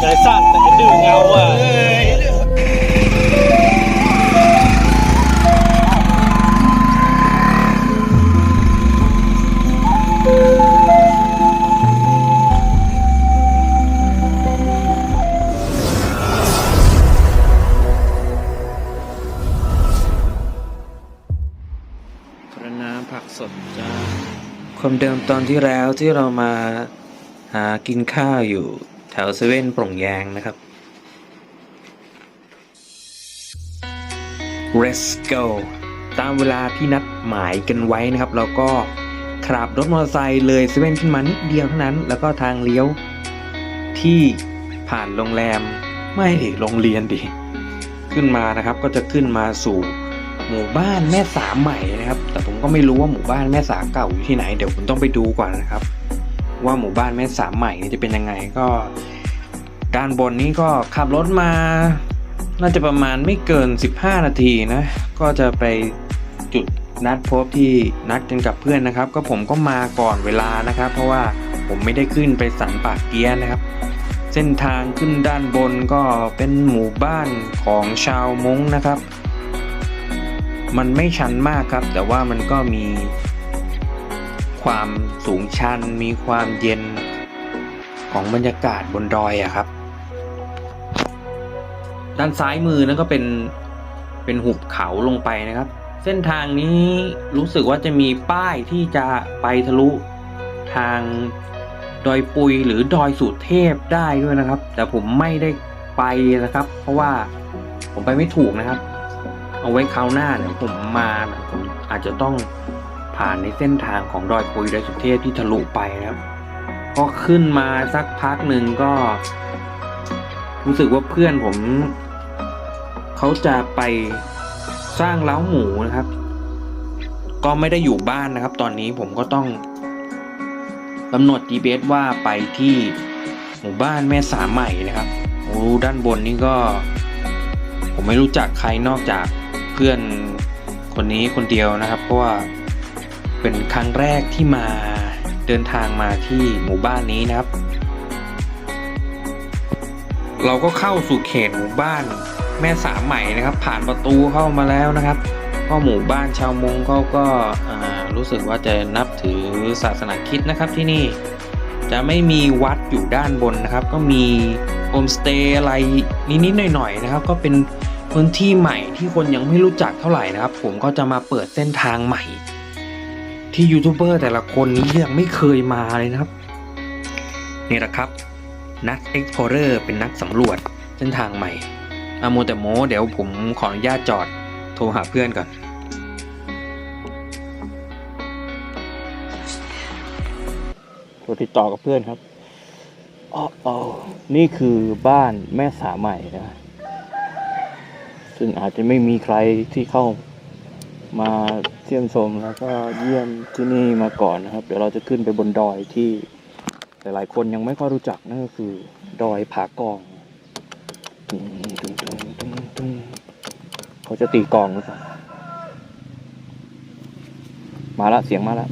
ใจสั่นแต่ดื้อเงาอะพระน้ำผักสดจ้าความเดิมตอนที่แล้วที่เรามาหากินข้าวอยู่ แถวเซเว่นโปร่งแยงนะครับ Let's go ตามเวลาที่นัดหมายกันไว้นะครับเราก็ขับรถมอเตอร์ไซค์เลยเซเว่นขึ้นมานิดเดียวเท่านั้น แล้วก็ทางเลี้ยวที่ผ่านโรงแรมไม่ดิโรงเรียนดิขึ้นมานะครับก็จะขึ้นมาสู่หมู่บ้านแม่สาใหม่นะครับ แต่ผมก็ไม่รู้ว่าหมู่บ้านแม่สาเก่าอยู่ที่ไหน เดี๋ยวผมต้องไปดูก่อนนะครับ ว่าหมู่บ้านแม่สามใหม่นี่จะเป็นยังไงก็ด้านบนนี้ก็ขับรถมา น่าจะประมาณไม่เกิน 15 นาทีนะ ก็จะไปจุดนัดพบที่นัดกันกับเพื่อนนะครับ ก็ผมก็มาก่อนเวลานะครับ เพราะว่าผมไม่ได้ขึ้นไปสันปากเกียร์นะครับ เส้นทางขึ้นด้านบนก็เป็นหมู่บ้านของชาวมงนะครับ มันไม่ชันมากครับ แต่ว่ามันก็มี ความสูงชัน มีความเย็นของบรรยากาศบนดอยอะครับ ด้านซ้ายมือนั่นก็เป็นเป็นหุบเขาลงไปนะครับ เส้นทางนี้รู้สึกว่าจะมีป้ายที่จะไปทะลุทางดอยปุยหรือดอยสุเทพได้ด้วยนะครับ แต่ผมไม่ได้ไปนะครับ เพราะว่าผมไปไม่ถูกนะครับ เอาไว้คราวหน้าเดี๋ยวผมมาผมอาจจะต้อง ผ่านในเส้นทางของดอยปุยดอยสุเทพที่ทะลุไปนะครับก็ขึ้นมาสักพักหนึ่งก็ รู้สึกว่าเพื่อนผม เขาจะไปสร้างเล้าหมูนะครับ ก็ไม่ได้อยู่บ้านนะครับ ตอนนี้ผมก็ต้องกำหนด GPS ว่าไปที่หมู่บ้านแม่สาใหม่นะครับโอ้ด้านบนนี่ก็ ผมไม่รู้จักใครนอกจากเพื่อนคนนี้คนเดียวนะครับ เพราะว่า เป็นครั้งแรกที่มาเดินทางมาที่หมู่บ้านนี้นะครับ เราก็เข้าสู่เขตหมู่บ้านแม่สามใหม่นะครับ ผ่านประตูเข้ามาแล้วนะครับ ก็หมู่บ้านชาวมงเขาก็รู้สึกว่าจะนับถือศาสนาคิดนะครับที่นี่จะไม่มีวัดอยู่ด้านบนนะครับ ก็มีโฮมสเตย์อะไรนิดๆหน่อยๆนะครับ ก็เป็นพื้นที่ใหม่ที่คนยังไม่รู้จักเท่าไหร่นะครับ ผมก็จะมาเปิดเส้นทางใหม่ ที่ยูทูบเบอร์แต่ละคนนี้ยังไม่เคยมาเลยนะครับ นี่แหละครับ นัก Explorer เป็นนักสำรวจเส้นทางใหม่อาโมแต่โมเดี๋ยวผมขออนุญาตจอดโทรหาเพื่อนก่อนโทรติดต่อกับเพื่อนครับอ๋ออ๋อนี่คือบ้านแม่สาใหม่นะ ซึ่งอาจจะไม่มีใครที่เข้า มาเที่ยมชมแล้วก็เยี่ยมที่นี่มาก่อนนะครับ เดี๋ยวเราจะขึ้นไปบนดอยที่หลายๆคนยังไม่ค่อยรู้จักนั่นก็คือ ดอยผากองตึงตึงตึงตึงเขาจะตีกองหรือเปล่ามาละเสียงมาแล้ว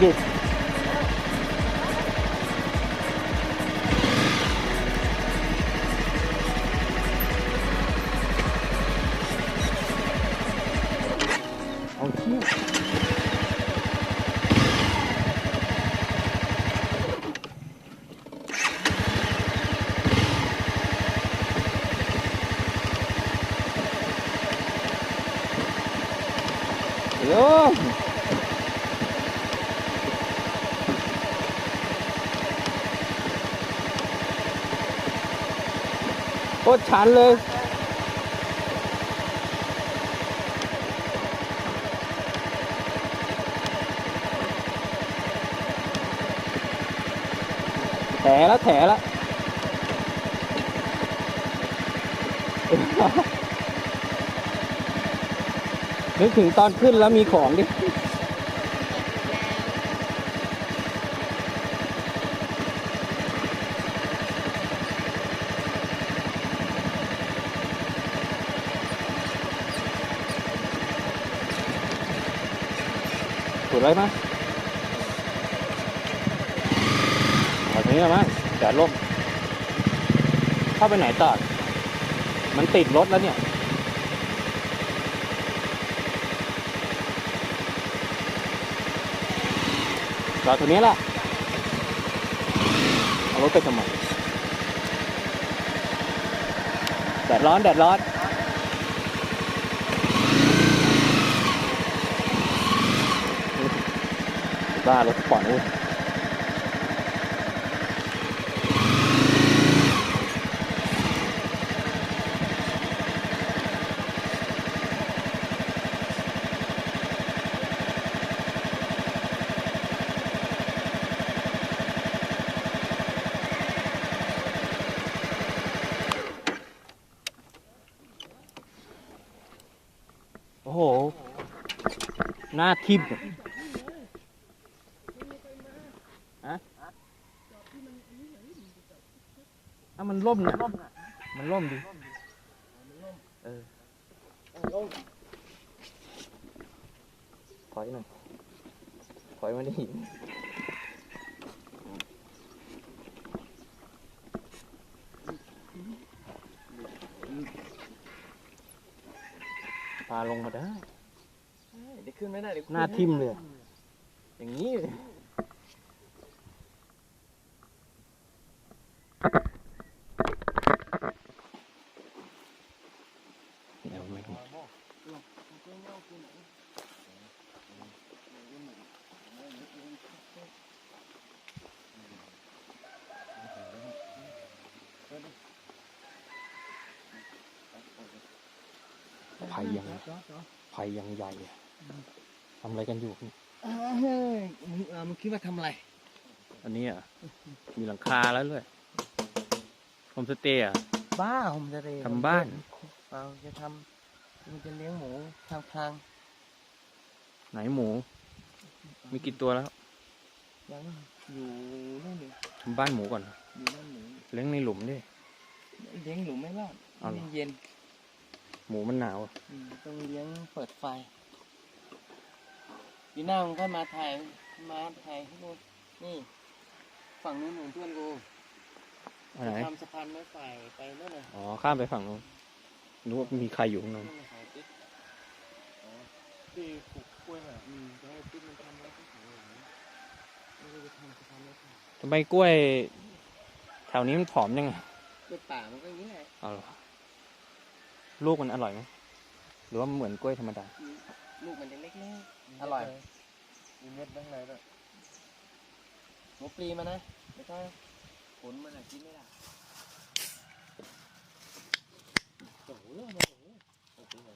เอ ตรชันเลยแถแล้วแถแล้วนึกถึงตอนขึ้นแล้วมีของดิ ถูกไรมั้ยเอาทีนี้ละมั้งแดดร่มเข้าไปไหนต่อมันติดรถแล้วเนี่ยจอดตัวนี้แหละเอารถไปทำไมแดดร้อนแดดร้อน บ้ารถสปอร์ตเว้ยโอ้โห หน้าทิ่มอะอะอะมัน ล่มนะมันล่มดิเออถอยหน่อยถอยมาดิพาลงมาได้เดี๋ยวขึ้นไม่ได้เดี๋ยวหน้าทิ่มเลยอะอย่างนี้เลยเดี๋ยวไม่รู้ ภัยยังภัยยังใหญ่อะทำอะไรกันอยู่เฮ้ยมึงเออมึงคิดว่าทำอะไร อันนี้อะ มีหลังคาแล้วด้วยโฮมสเตย์อะ บ้าผมจะเรียทำบ้านเราจะทำมันจะเลี้ยงหมูทางทาง ไหนหมู มีกี่ตัวแล้วๆยังอยู่นู่นนี่ทำบ้านหมูก่อน อยู่นั่นหมู เลี้ยงในหลุมดิ เลี้ยงหนูไม่รอดเอาเหรอมันเย็น หมูมันหนาวอะอืมต้องเลี้ยงเปิดไฟปีหน้ามึงก็มาถ่ายมาถ่ายให้ดูนี่ ฝั่งนู้นของเพื่อนกูอันไหนทำสะพานไม้ไผ่ไปนู่นน่ะอ๋อข้ามไปฝั่งนู้นนึกว่ามีใครอยู่ข้างนู้นนู่นน่ะหาติ๊กอ๋อที่ปลูกกล้วยอะอืมจะให้ติ๊กมันทำแล้วก็ขายหลังไม่ได้จะทำสะพานไม้ไผ่ทำไมกล้วย แถวนี้มันผอมยังไงกล้วยป่ามันก็อย่างนี้แหละเอาเหรอ ลูกมันอร่อยไหมหรือว่ามันเหมือนกล้วยธรรมดา ลูกมันจะเล็กๆอร่อย มีเม็ดข้างในด้วยหัวปลีมันนะไม่ใช่ผลมันอะกินไม่ได้โอ้โหโอ้โหโอ้โห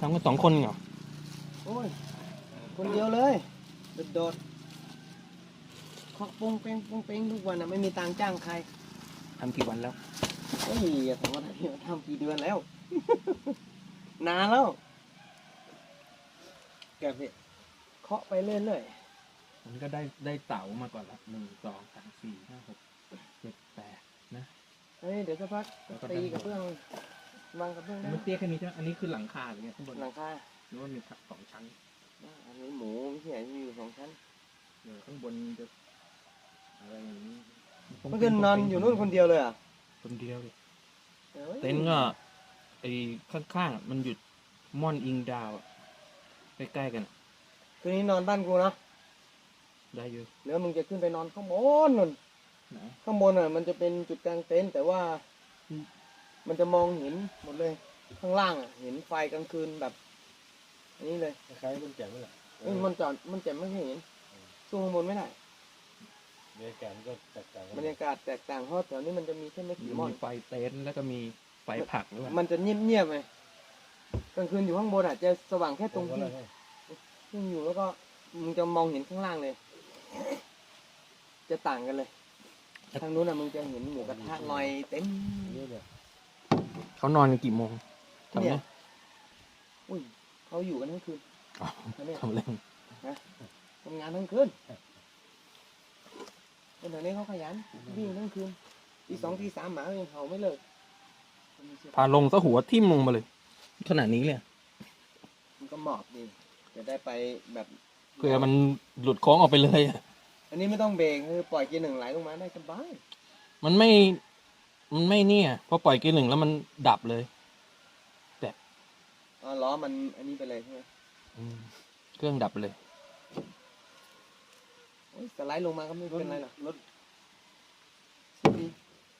ทำกันสองคนเหรอโอ้ยคนเดียวเลยโดดๆเคาะปุ้งเป้งปุ้งเป้งทุกวันอะไม่มีตังค์จ้างใครทำกี่วันแล้ว เฮ้ยอย่าถามว่าทำทำกี่เดือนแล้ว นานแล้วแกพี่เคาะไปเรื่อยมันก็ได้ได้เต๋ามาก่อนละหนึ่งสองสามสี่ห้าหกเจ็ดแปดนะ ๆเฮ้ยเดี๋ยวสักพักตีกับเพื่อนวางกับเพื่อนได้มันเตี้ยแค่นี้ใช่ไหมอันนี้คือหลังคาหรือไงข้างบนหลังคาหรือว่ามีสองชั้นอันนี้หมูที่ไหนมีอยู่สองชั้น เออข้างบนจะอะไรอย่างนี้เมื่อคืนนอนอยู่นู่นคนเดียวเลยอะ คนเดียวเลยอ้ยเต็นท์ก็ไอ้ข้างๆมันหยุดม่อนอิงดาวอะใกล้ๆกันอะคืนนี้นอนบ้านกูนะได้อยู่เดี๋ยวมึงจะขึ้นไปนอนข้างบนนู่นไหนข้างบนอะ มันจะเป็นจุดกลางเต็นท์แต่ว่ามันจะมองเห็นหมดเลย ข้างล่างอะ เห็นไฟกลางคืนแบบอันนี้เลยคล้ายๆมันแจ่มไหมล่ะเอ้ยมันจอดมันจะไม่เห็นสู้ข้างบนไม่ได้ บรรยากาศมันก็แตกต่างกันบรรยากาศแตกต่างเพราะแถวนี้มันจะมีแค่ไม่กี่หม่อนมีไฟเต็นท์แล้วก็มีไฟผักด้วยมันจะเงียบๆไงกลางคืนอยู่ข้างบนอะจะสว่างแค่ตรงก็ที่เลยให้ที่อยู่แล้วก็มึงจะมองเห็นข้างล่างเลย จะต่างกันเลย ทางนู้นอะมึงจะเห็นหมูกระทะลอยเต็มเยอะเลยเขานอนกันกี่โมงแถวเนี่เนี้ยยอุ้ยเขาอยู่กันทั้งคืน อ๋ออันเนี้ยทำเล่น ทำงานทั้งคืน คนแถวนี้เขาขยันวิ่งทั้งคืนตีสองตีสามหมาก็ยังเห่าไม่เลิกพาลงซะหัวทิ่มลงมาเลย ขนาดนี้เลยมันก็หมอบดีจะได้ไปแบบเพื่อมันหลุดโค้งออกไปเลยอะอันนี้ไม่ต้องเบรกคือปล่อยเกียร์หนึ่งไหลลงมาได้สบายมันไม่ มันไม่เนี่ยพอปล่อยเกียร์หนึ่งแล้วมันดับเลยอ๋อล้อมันอันนี้ไปเลยใช่ไหมอืมเครื่องดับไปเลย โอ้ยสไลด์ลงมาก็ไม่เป็นไรหรอกรถดี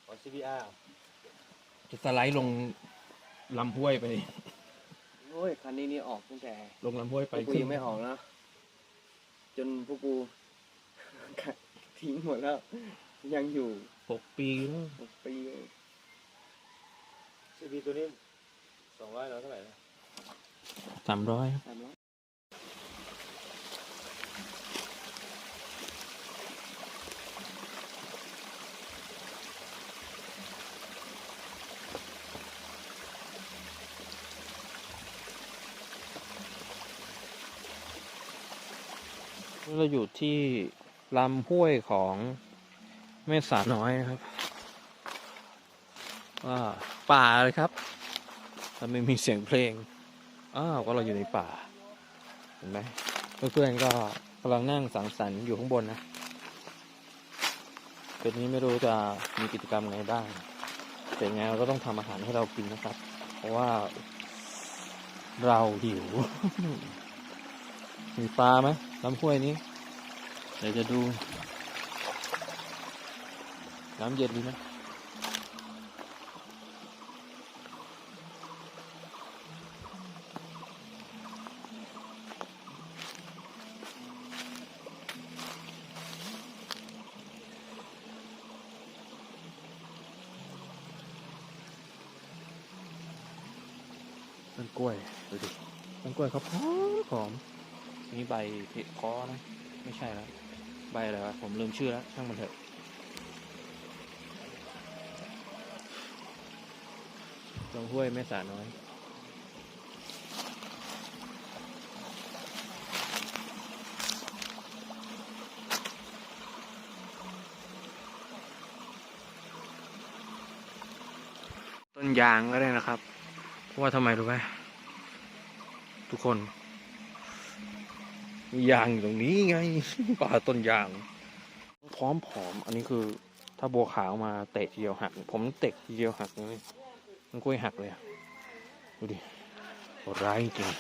ของ CBR จะสไลด์ลงลำห้วยไป โอ้ยคันนี้นี่ออกตั้งแต่ลงลำห้วยพไปวกกูยังไม่ออกนะ จนพวกกู ทิ้งหมดแล้ว ยังอยู่หกปีแล้ว หกปีเลย CB ตัวนี้สองร้อยเราเท่าไหร่นะ สามร้อยสามร้อ เราอยู่ที่ลำห้วยของแม่สาน้อยนะครับว่าป่าเลยครับถ้าไม่มีเสียงเพลง อ้าวก็เราอยู่ในป่า เห็นไหมเพื่อนๆก็กำลังนั่งสังสรรค์อยู่ข้างบนนะคืนนี้ไม่รู้จะมีกิจกรรมไงบ้างแต่ไงเราก็ต้องทำอาหารให้เรากินนะครับ เพราะว่าเราหิว มีปลาไหม ลำห้วยนี้เดี๋ยวจะดู น้ำเย็นดีไหมต้นกล้วยดูดิต้นกล้วยเขาพร้อ นี่ใบเพคอนะ ไม่ใช่แล้วใบอะไรวะผมลืมชื่อแล้วช่างมันเถอะลงห้วยแม่สาน้อยต้นยางก็ได้นะครับ เพราะว่าทำไมรู้ไหมทุกคน มียางอยู่ตรงนี้ไงป่าต้นยาง พร้อมผอม อันนี้คือ ถ้าบัวขาวมาเตะทีเดียวหัก ผมเตะทีเดียวหักเลยมันกล้วยหักเลยอะดูดิโหร้ายจริง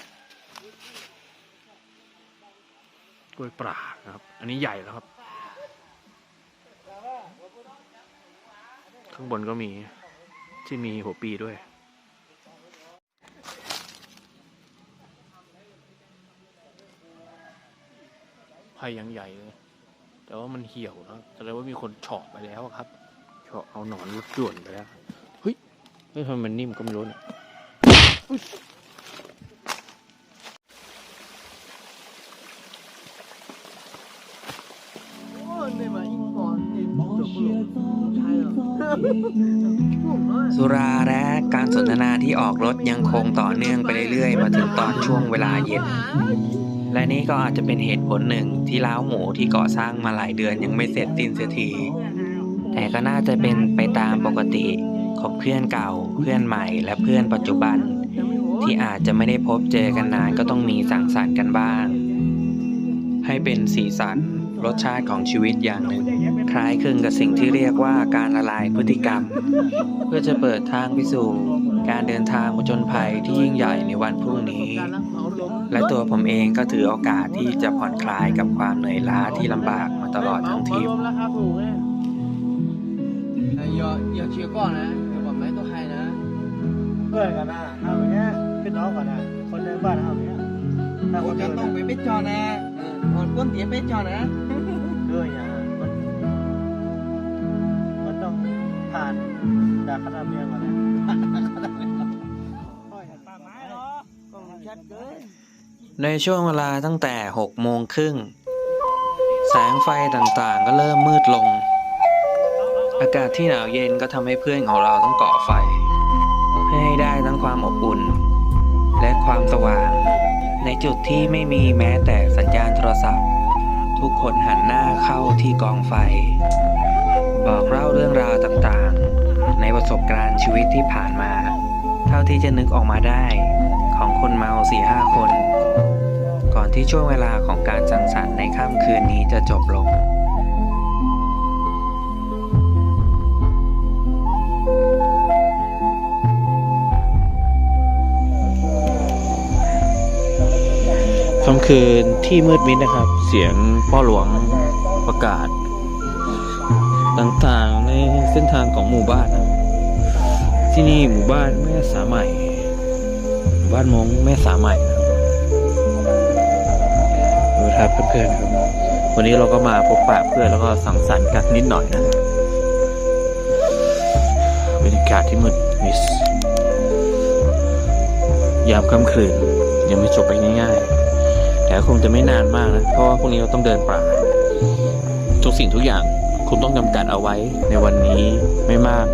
กล้วยป่านะครับ อันนี้ใหญ่แล้วครับ ข้างบนก็มีที่มีหัวปีด้วย ไผ่ยังใหญ่เลย แต่ว่ามันเหี่ยวนะแสดงว่ามีคนเฉาะไปแล้วอะครับเฉาะเอาหนอนรุดด่วนไปแล้วเฮ้ยเฮ้ยทำไมมันนิ่มก็ไม่รู้เนี่ยอุ๊ยโอ้ยไม่มาอิงก่อนนี่จบแล้วใช่เหรอง่วงน้อยสุราและการสนทนาที่ออกรถยังคงต่อเนื่องไปเรื่อยๆ มาถึงตอนช่วงเวลาเย็น และนี่ก็อาจจะเป็นเหตุผลหนึ่งที่ล้าวหมูที่ก่อสร้างมาหลายเดือนยังไม่เสร็จสิ้นเสียที แต่ก็น่าจะเป็นไปตามปกติของเพื่อนเก่า เพื่อนใหม่และเพื่อนปัจจุบัน ที่อาจจะไม่ได้พบเจอกันนานก็ต้องมีสังสรรค์กันบ้าง ให้เป็นสีสันรสชาติของชีวิตอย่างหนึ่ง คล้ายคลึงกับสิ่งที่เรียกว่าการละลายพฤติกรรม เพื่อจะเปิดทางไปสู่การเดินทางผจญภัยที่ยิ่งใหญ่ในวันพรุ่งนี้ และตัวผมเองก็ถือโอกาสที่จะผ่อนคลายกับความเหนื่อยล้าที่ลำบากมาตลอดทั้งทริปอย่าอย่าเชียร์ก่อนนะอย่าบอกไม่ตัวใครนะเพื่อนกันนะเอาอย่างเงี้ยพี่น้องกันนะคนในบ้านเอาอย่างเงี้ยถ้าคโอ้นจะเดียวต้องไปเป็ดจอนะเออก่อนก้นเตี๋ยเป็ดจอนะด้วยอย่างมันมันต้องผ่านจากคณะเมียก่อน ในช่วงเวลาตั้งแต่6โมงครึ่ง แสงไฟต่างๆ ก็เริ่มมืดลง อากาศที่หนาวเย็นก็ทำให้เพื่อนของเราต้องก่อไฟ เพื่อให้ได้ทั้งความอบอุ่น และความสว่าง ในจุดที่ไม่มีแม้แต่สัญญาณโทรศัพท์ ทุกคนหันหน้าเข้าที่กองไฟ บอกเล่าเรื่องราวต่างๆ ในประสบการณ์ชีวิตที่ผ่านมา เท่าที่จะนึกออกมาได้ ของคนเมาสี่ห้าคน ก่อนที่ช่วงเวลาของการสังสรรค์ในค่ำคืนนี้จะจบลงค่ำคืนที่มืดมิดนะครับ เสียงพ่อหลวงประกาศ ต่างๆในเส้นทางของหมู่บ้านนะที่นี่หมู่บ้านแม่สาใหม่ บ้านมงแม่สาใหม่นะ ครับเพื่อนๆครับ วันนี้เราก็มาพบปะเพื่อนแล้วก็สังสรรค์กันนิดหน่อยนะบรรยากาศที่มืดมิดยามค่ำคืนยังไม่จบไปง่ายๆ แต่คงจะไม่นานมากนะ เพราะว่าพรุ่งนี้เราต้องเดินป่า ทุกสิ่งทุกอย่างคุณต้องจำกัดเอาไว้ในวันนี้ไม่มาก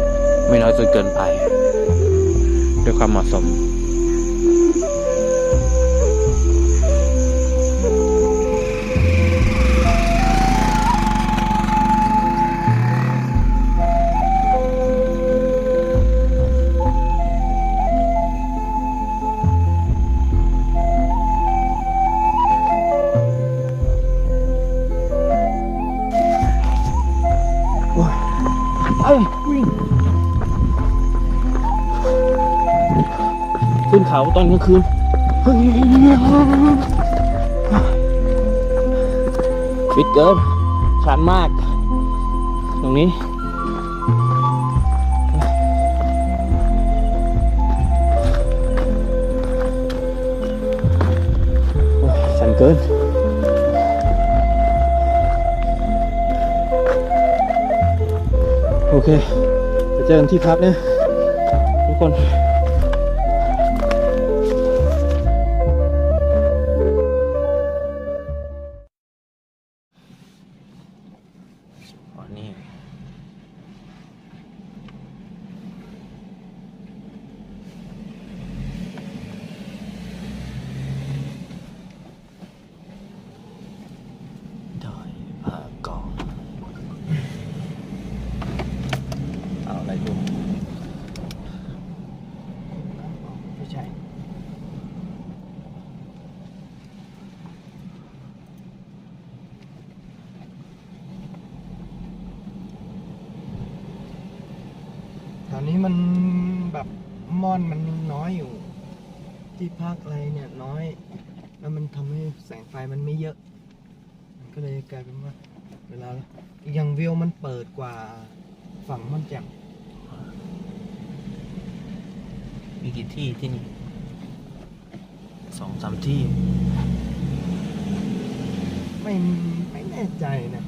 ไม่น้อยจนเกินไป ด้วยความเหมาะสม กลางคืนปิดเกินชันมาก ตรงนี้ชันเกินโอเคไปเจอกันที่พักนะทุกคน ม่อนมันยังน้อยอยู่ ที่พักอะไรเนี่ยน้อย แล้วมันทำให้แสงไฟมันไม่เยอะ มันก็เลยกลายเป็นว่า เวลาอีกอย่างวิวมันเปิดกว่าฝั่งมันแจ่มมีกี่ที่ที่นี่สองสามที่ ไม่ไม่แน่ใจนะ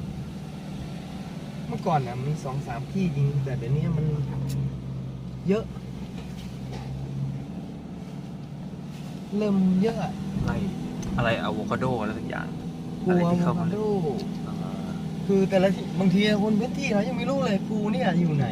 เมื่อก่อนนะมีสองสามที่จริงแต่เดี๋ยวนี้มันเยอะ เริ่มเยอะอะอะไรอะไรอะโวคาโดอะไรสักอย่างภูอะไรอะที่โวเข้ามาคาโดอ่าคือแต่ละบางทีคนพื้นที่เขายังไม่รู้เลยภูเนี่ยอยู่ไหน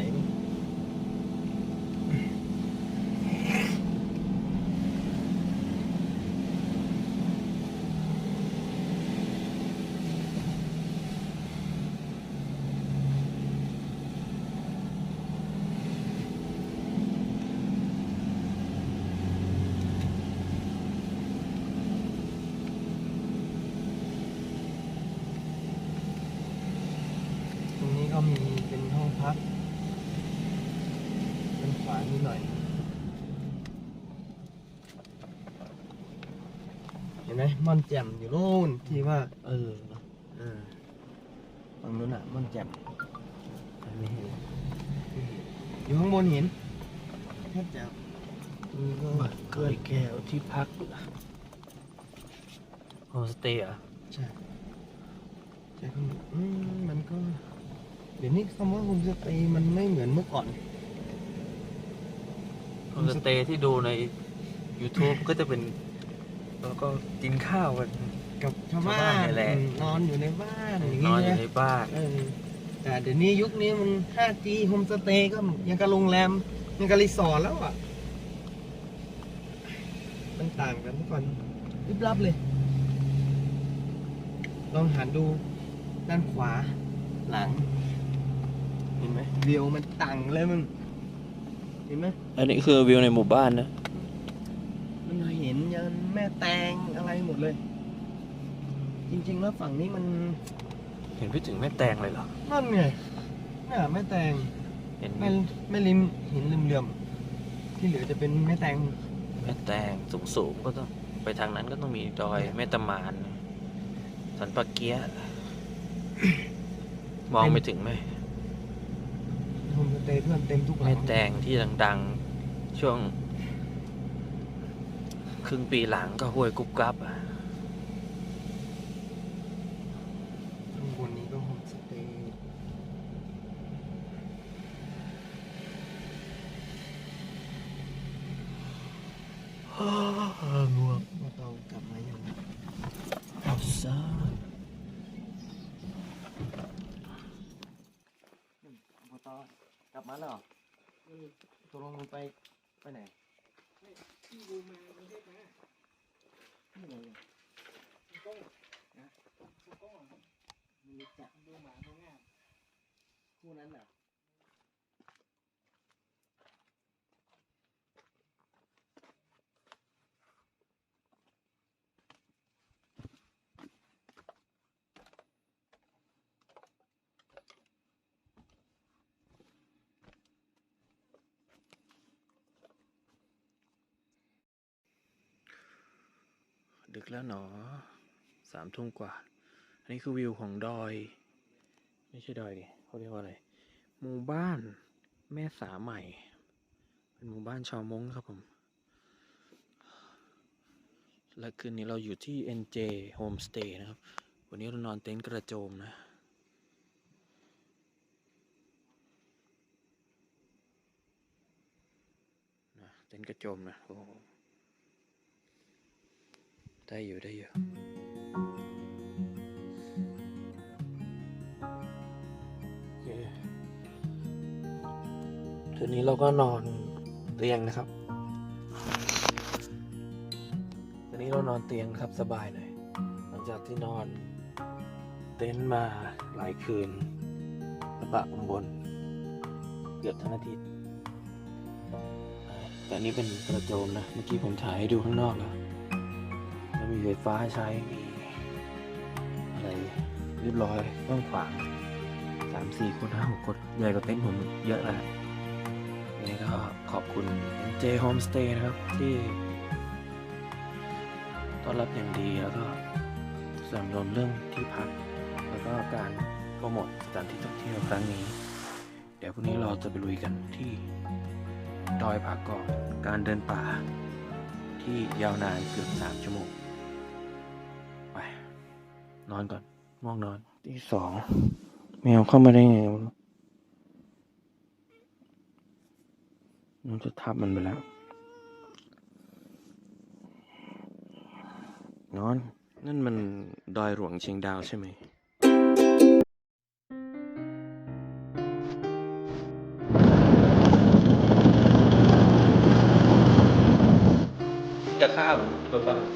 ห็นไหมม่อนแจ่มอยู่โน่นที่ว่า เออเออตรงนู้นอะม่อนแจ่มไม่เห็นอยู่ข้างบนเห็นแทบจะมีก็บ้านเคยแก้วที่พักโฮมสเตย์เหรอะใช่ใช่ข้างบนอืมมันก็ เดี๋ยวนี้คำว่าโฮมสเตย์มันไม่เหมือนเมื่อก่อนโฮมสเตย์ที่ดูใน YouTube ก็จะเป็น แล้วก็กินข้าวกัน กับชาวบ้าชาวบ้านนนี่แหละอืมนอนอยู่ในบ้านอย่างนอนอยู่นะในบ้าน เออแต่เดี๋ยวนี้ยุคนี้มัน 5G โฮมสเตย์ก็ยังกับโรงแรมยังกับรีสอร์ทแล้วอะ มันต่างกันเมื่อก่อนริบลับเลย ลองหันดูด้านขวา หลัง เห็นไหมวิวมันต่างเลยมึงเห็นไหม อันนี้คือวิวในหมู่บ้านนะ มันเห็นยันแม่แตงอะไรหมดเลย จริง ๆ แล้วฝั่งนี้มันเห็นไปถึงแม่แตงเลยเหรอ นั่นไงน่ะแม่แตงเห็นแม่แม่ริมหินเหลื่อมๆที่เหลือจะเป็นแม่แตงแม่แตงสูงสูงๆก็ต้องไปทางนั้นก็ต้องมีดอยแม่ตะมานสันปะเกียะมองไปถึงไหมโฮมสเตย์เพื่อนเต็มทุกหลัแม่งแตงที่ดัง ๆ ช่วงค รึ่งปีหลังก็ห้วยกุ๊บกับอะข้างบนนี้ก็โฮมสเตย์ง่วงมาตองกลับมาอย่างเอาซะมาตอกลับมาแล้วเหรออืมตกลงมันไปไปไหน ที่บูมาประเทศนะนี่เลยคุณก้องนะคุณก้องมีจับดูหมาตรงนี้คู่นั้นเหรอ ดึกแล้วหนอสามทุ่มกว่า อันนี้คือวิวของดอย ไม่ใช่ดอยดิเขาเรียกว่าอะไร หมู่บ้านแม่สาใหม่ เป็นหมู่บ้านชาวมงครับผม และคืนนี้เราอยู่ที่ NJ Homestay นะครับ วันนี้เรานอนเต็นท์กระโจมนะนะเต็นท์กระโจมนะโอ้ ได้อยู่ได้อยู่โอเคคืนนี้เราก็นอนเตียงนะครับคืนนี้เรานอนเตียงครับสบายหน่อยหลังจากที่นอนเต็นท์มาหลายคืนระบะบน เกือบทั้งอาทิตย์แต่อันนี้เป็นกระโจมนะ เมื่อกี้ผมถ่ายให้ดูข้างนอกแล้ว แล้วมีไฟฟ้าใช้ มีอะไรเรียบร้อยกว้างขวางสามสี่คนห้าหกคนใหญ่กว่าเต็นท์ผมเยอะแล้วยังไงก็ขอบคุณ J Homestay นะครับ ที่ต้อนรับอย่างดีแล้วก็สนับสนุนเรื่องที่พัก แล้วก็การโปรโมทสถานที่ท่องเที่ยวครั้งนี้ เดี๋ยวพรุ่งนี้เราจะไปลุยกันที่ดอยผากอกการเดินป่าที่ยาวนานเกือบสามชั่วโมง นอนก่อนง่วงนอนที่สองแมวเข้ามาได้ไงวะมันจะทับมันไปแล้ว นอน นั่นมันดอยหลวงเชียงดาวใช่ไหมจะข้ามแบบ